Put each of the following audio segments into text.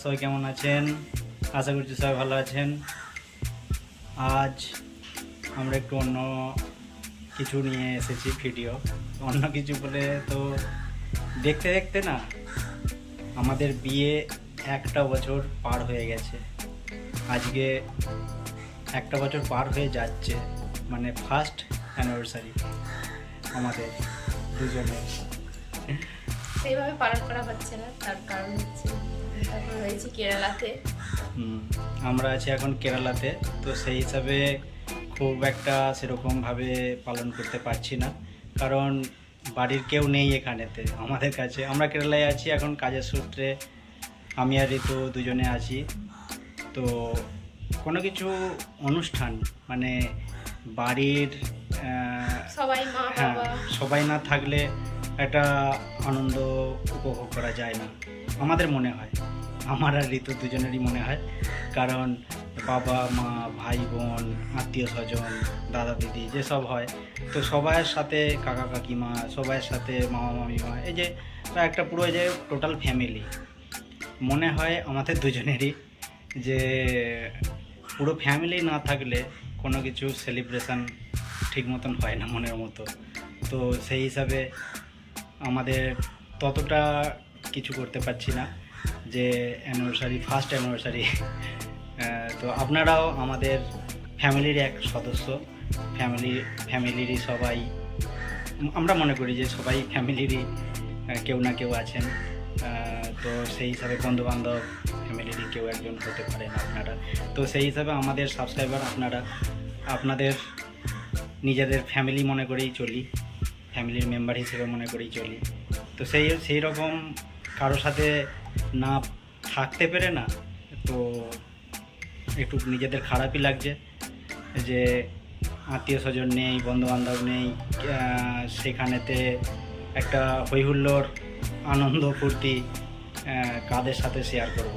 সবাই কেমন আছেন? আশা করছি সবাই ভালো আছেন। আজ আমরা একটু অন্য কিছু নিয়ে এসেছি ভিডিও। অন্য কিছু বলে তো দেখতে দেখতে না, আমাদের বিয়ে একটা বছর পার হয়ে গেছে। আজকে একটা বছর পার হয়ে যাচ্ছে মানে ফার্স্ট অ্যানিভার্সারি আমাদের দুজনের। সেইভাবে করা হচ্ছে না, তার কারণ হচ্ছে তারপর কেরালাতে। আমরা আছি এখন কেরালাতে। তো সেই হিসাবে খুব একটা সেরকমভাবে পালন করতে পারছি না। কারণ বাড়ির কেউ নেই এখানেতে আমাদের কাছে। আমরা কেরালায় আছি এখন কাজের সূত্রে আমি আর ঋতু দুজনে আছি। তো কোনো কিছু অনুষ্ঠান মানে বাড়ির সবাই হ্যাঁ সবাই না থাকলে একটা আনন্দ উপভোগ করা যায় না। আমাদের মনে হয়, আমার আর ঋতু দুজনেরই মনে হয়। কারণ বাবা, মা, ভাই, বোন, আত্মীয় স্বজন, দাদা, দিদি যেসব হয়। তো সবাইয়ের সাথে কাকা, কাকিমা, সবাইয়ের সাথে মামা, মামিমা, এই যে একটা পুরো যে টোটাল ফ্যামিলি মনে হয় আমাদের দুজনেরই যে পুরো ফ্যামিলি না থাকলে কোনো কিছু সেলিব্রেশান ঠিক মতন হয় না মনের মতো। তো সেই হিসাবে আমাদের ততটা কিছু করতে পারছি না, যে অ্যানিভার্সারি ফার্স্ট অ্যানিভার্সারি তো আপনারাও আমাদের ফ্যামিলির এক সদস্য ফ্যামিলি ফ্যামিলিরই সবাই, আমরা মনে করি যে সবাই ফ্যামিলিরই কেউ না কেউ আছেন। তো সেই হিসাবে বন্ধুবান্ধব ফ্যামিলিরই কেউ একজন হতে পারেন আপনারা। তো সেই হিসাবে আমাদের সাবস্ক্রাইবার আপনারা, আপনাদের নিজেদের ফ্যামিলি মনে করেই চলি ফ্যামিলির মেম্বার হিসেবে মনে করেই চলি। তো সেই সেই রকম কারোর সাথে না থাকতে পেরে না তো একটু নিজেদের খারাপই লাগছে যে আত্মীয় স্বজন নেই বন্ধুবান্ধব নেই সেখানেতে একটা হৈহুল্লোর আনন্দ ফুর্তি কাদের সাথে শেয়ার করব।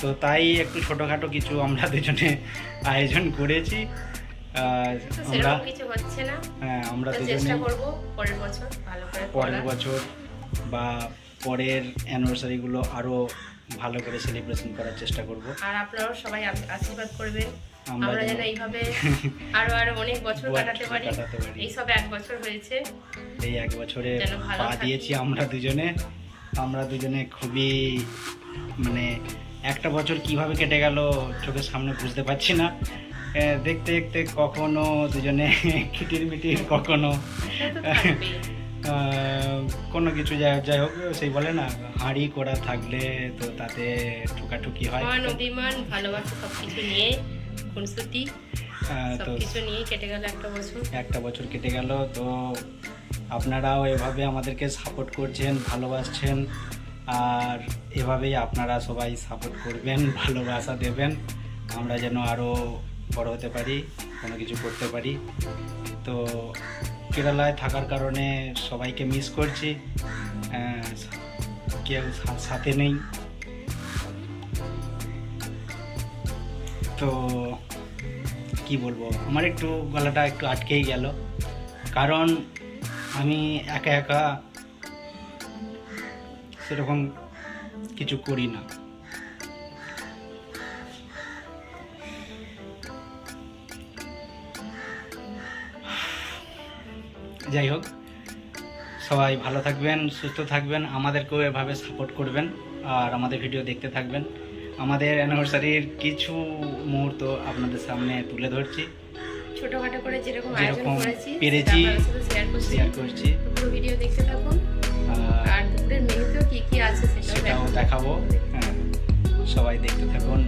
তো তাই একটু ছোটোখাটো কিছু আমরা দুজনে আয়োজন করেছি। আমরা হ্যাঁ আমরা দুজনে পরের। বছর বা পরের অ্যানিভার্সারিগুলো আরও ভালো করে সেলিব্রেশন করার চেষ্টা করব। আর আপনারাও সবাই আশীর্বাদ করবেন। আমরা যেন এইভাবে আরও আরও অনেক বছর কাটাতে পারি। এই সব এক বছর হয়েছে। এই এক বছরে পা দিয়েছি আমরা দুজনে। আমরা দুজনে খুবই মানে একটা বছর কীভাবে কেটে গেল চোখের সামনে বুঝতে পারছি না। দেখতে দেখতে কখনো দুজনে খিটির মিটির কখনো কোনো কিছু যাই যাই হোক সেই বলে না হাঁড়ি করা থাকলে তো তাতে ঠুকাঠুকি হয়। মান অভিমান ভালোবাসা সবকিছু নিয়ে তো সবকিছু নিয়ে কেটে গেল একটা বছর। একটা বছর কেটে গেল তো আপনারাও এভাবে আমাদেরকে সাপোর্ট করছেন ভালোবাসছেন আর এভাবেই আপনারা সবাই সাপোর্ট করবেন ভালোবাসা দেবেন। আমরা যেন আরও বড় হতে পারি কোনো কিছু করতে পারি। তো কেরালায় থাকার কারণে সবাইকে মিস করছি। কেউ সাথে নেই। তো কি বলব, আমার একটু গলাটা একটু আটকেই গেল। কারণ আমি একা একা সেরকম কিছু করি না। যাই হোক সবাই ভালো থাকবেন সুস্থ থাকবেন আমাদেরকেও এভাবে সাপোর্ট করবেন আর আমাদের ভিডিও দেখতে থাকবেন। আমাদের অ্যানিভার্সারির কিছু মুহূর্ত আপনাদের সামনে তুলে ধরছি। ছোটখাটো করে যেরকম আয়োজন করেছি পেরেছি শেয়ার করছি। পুরো ভিডিও দেখতে থাকুন। আর আর দুপুরের মেনুতেও কি কি আছে সেটাও। দেখাবো। হ্যাঁ সবাই দেখতে থাকুন।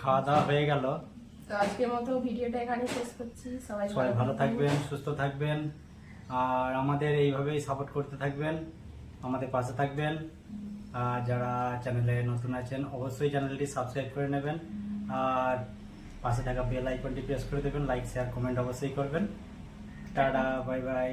খাওয়া দাওয়া হয়ে গেল। তো আজকের মতো ভিডিওটা এখানে শেষ করছি। সবাই সবাই ভালো থাকবেন। সুস্থ থাকবেন আর আমাদের এইভাবেই সাপোর্ট করতে থাকবেন আমাদের পাশে থাকবেন। আর যারা চ্যানেলে নতুন আছেন অবশ্যই চ্যানেলটি সাবস্ক্রাইব করে নেবেন। আর পাশে থাকা বেল আইকনটি প্রেস করে দেবেন লাইক শেয়ার কমেন্ট অবশ্যই করবেন। Tata bye bye